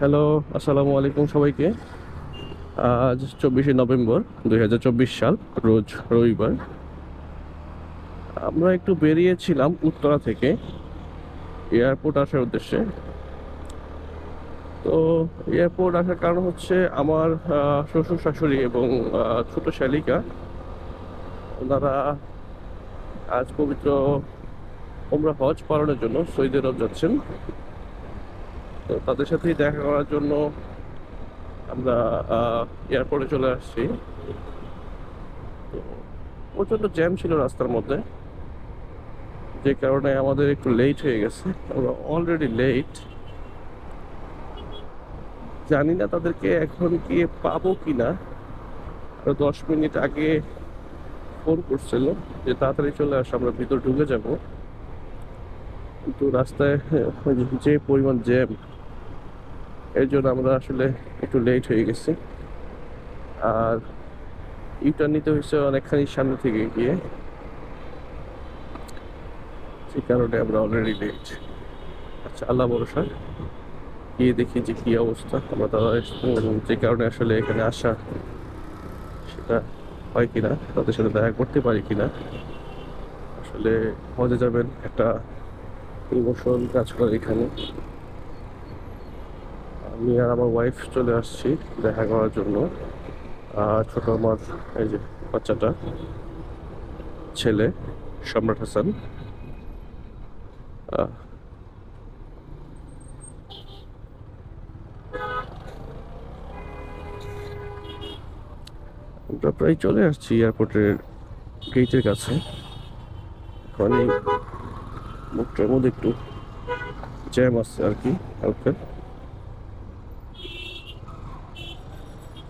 Hello আসসালামু আলাইকুম সবাইকে। আজ চব্বিশে নভেম্বর দু হাজার চব্বিশ সাল, রোজ রবিবার। আমরা একটু বেরিয়েছিলাম উত্তরা থেকে এয়ারপোর্ট আসার উদ্দেশ্যে। তো এয়ারপোর্ট আসার কারণ হচ্ছে আমার শ্বশুর শাশুড়ি এবং ছোট শালিকা, ওনারা আজ পবিত্র ওমরা হজ পালনের জন্য সৌদি আরব যাচ্ছেন। তো তাদের সাথেই দেখা করার জন্য আমরা এয়ারপোর্টে চলে আসছি। তো প্রচণ্ড জ্যাম ছিল রাস্তার মধ্যে। যে কারণে আমাদের একটু লেট হয়ে গেছে। আমরা অলরেডি লেট জানি না তাদেরকে এখন কি পাবো কি না দশ মিনিট আগে ফোন করছিল যে তাড়াতাড়ি চলে আসো, আমরা ভিতর ঢুকে যাব। কিন্তু রাস্তায় যে পরিমাণ জ্যাম এর জন্য আমরা আসলে একটু লেট হয়ে গেছি। আর ইউটার্ন নিতে হয়েছে অনেকখানি সামনে থেকে গিয়ে। সেই কারণে আমরা অলরেডি লেট আচ্ছা আল্লাহ ভরসা। গিয়ে দেখি যে কী অবস্থা আমরা তারা যে কারণে আসলে এখানে আসা সেটা হয় কিনা, তাদের সাথে দেখা করতে পারি কিনা। আসলে হজে যাবেন, একটা ইমোশন কাজ করে এখানে। আমি আর আমার ওয়াইফ চলে আসছি দেখা করার জন্য। ছোট আমার, এই যে বাচ্চাটা, ছেলে, সম্রাট হাসান। আমরা প্রায় চলে আসছি এয়ারপোর্টের গেটের কাছে। মুখটার মধ্যে একটু জ্যাম আছে আর কি, হালকা।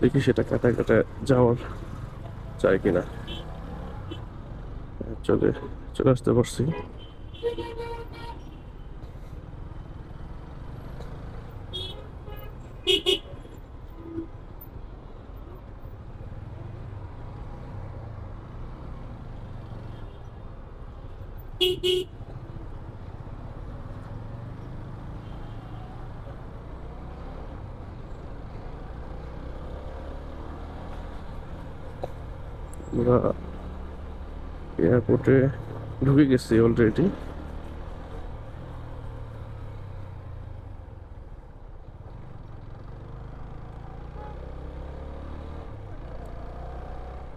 দেখি সেটা কাটা কাটা যাওয়ার যায় কিনা। চলে চলে আসতে পারছি। আমরা এয়ারপোর্টে ঢুকে গেছি অলরেডি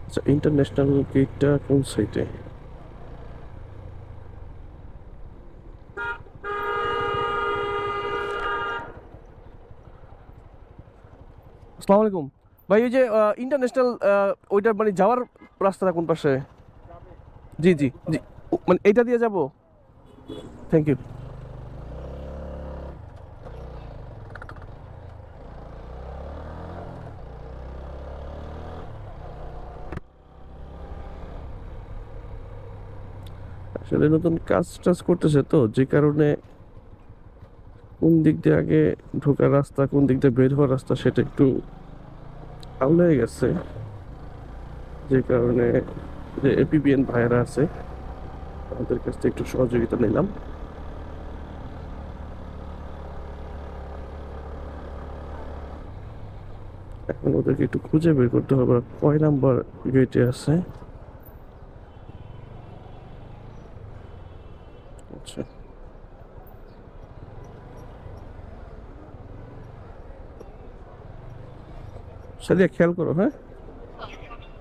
আচ্ছা ইন্টারন্যাশনাল গেটটা কোন সাইডে আসসালামু আলাইকুম। ভাই, ওই যে ইন্টারন্যাশনাল ওইটার মানে যাওয়ার রাস্তাটা কোন পাশে? জি জি জি। মানে এইটা দিয়ে যাব? থ্যাংক ইউ আসলে নতুন কাজ টাজ করতেছে তো, যে কারণে কোন দিক দিয়ে আগে ঢোকার রাস্তা, কোন দিক দিয়ে বের হওয়ার রাস্তা, সেটা একটু আউলে গেছে। যে কারণে যে এপিবিএন ভাইয়েরা আছে, তাদের কাছ থেকে একটু সহযোগিতা নিলাম। এখন ওদেরকে একটু খুঁজে বের করতে হবে কয় নাম্বার গেটে আছে? আচ্ছা। খেয়াল করো হ্যাঁ?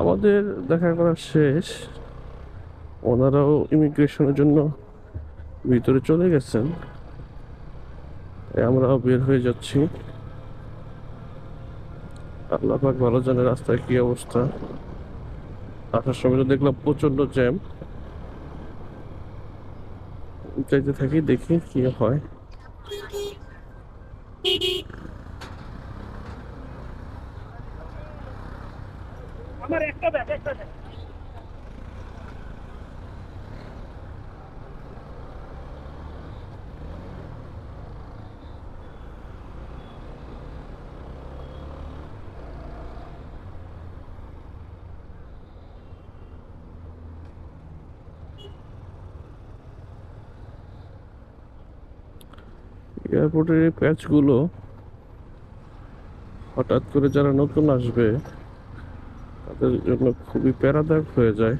আমাদের দেখা করা শেষ। ওনারাও ইমিগ্রেশনের জন্য ভিতরে চলে গেছেন। আমরাও বের হয়ে যাচ্ছি। আল্লাহ পাক ভালো জানে রাস্তায় কি অবস্থা। আসার সময় তো দেখলাম প্রচণ্ড জ্যাম। চাইতে থাকি, দেখি কি হয়। আমার একটা ব্যাগ এয়ারপোর্টের এই প্যাচগুলো হঠাৎ করে যারা নতুন আসবে তাদের জন্য খুবই প্যারাদায়ক হয়ে যায়।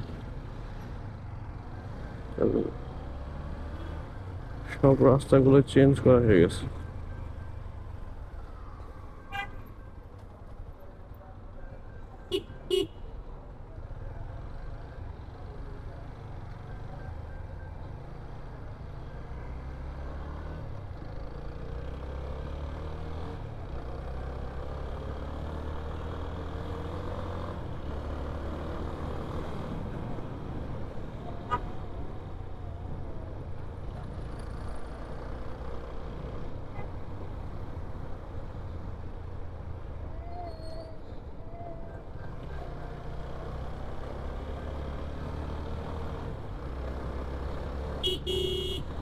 সব রাস্তাগুলো চেঞ্জ করা হয়ে গেছে। えっ?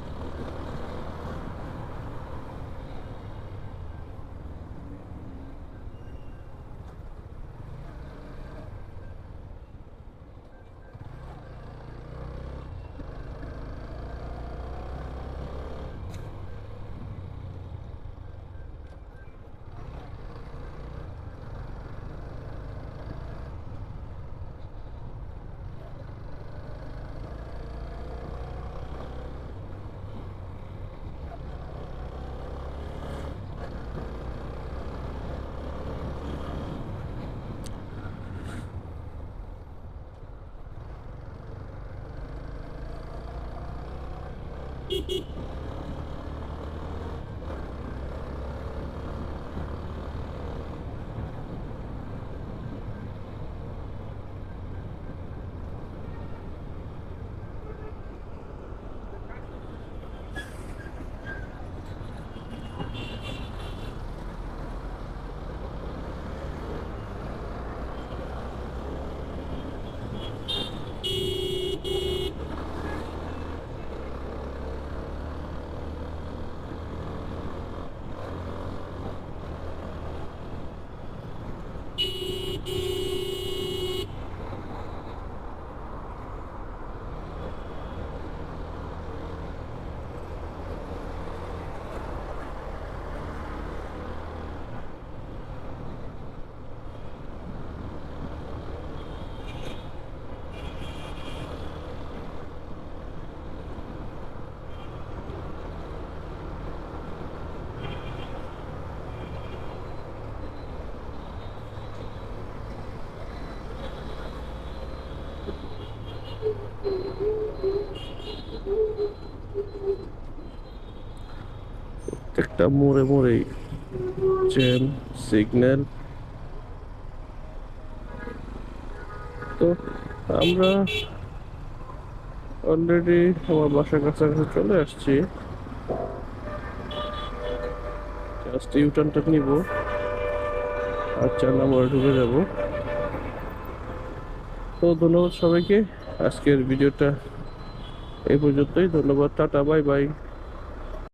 Hee hee hee. প্রত্যেকটা মোড়ে মোড়েই জ্যাম সিগন্যাল তো আমরা অলরেডি আমার বাসার কাছাকাছি চলে আসছি। জাস্ট ইউটার্নটা নিব। আর চার নম্বরে ঢুকে যাব। তো ধন্যবাদ সবাইকে। আজকের ভিডিওটা এই পর্যন্তই। ধন্যবাদ, টাটা, বাই বাই।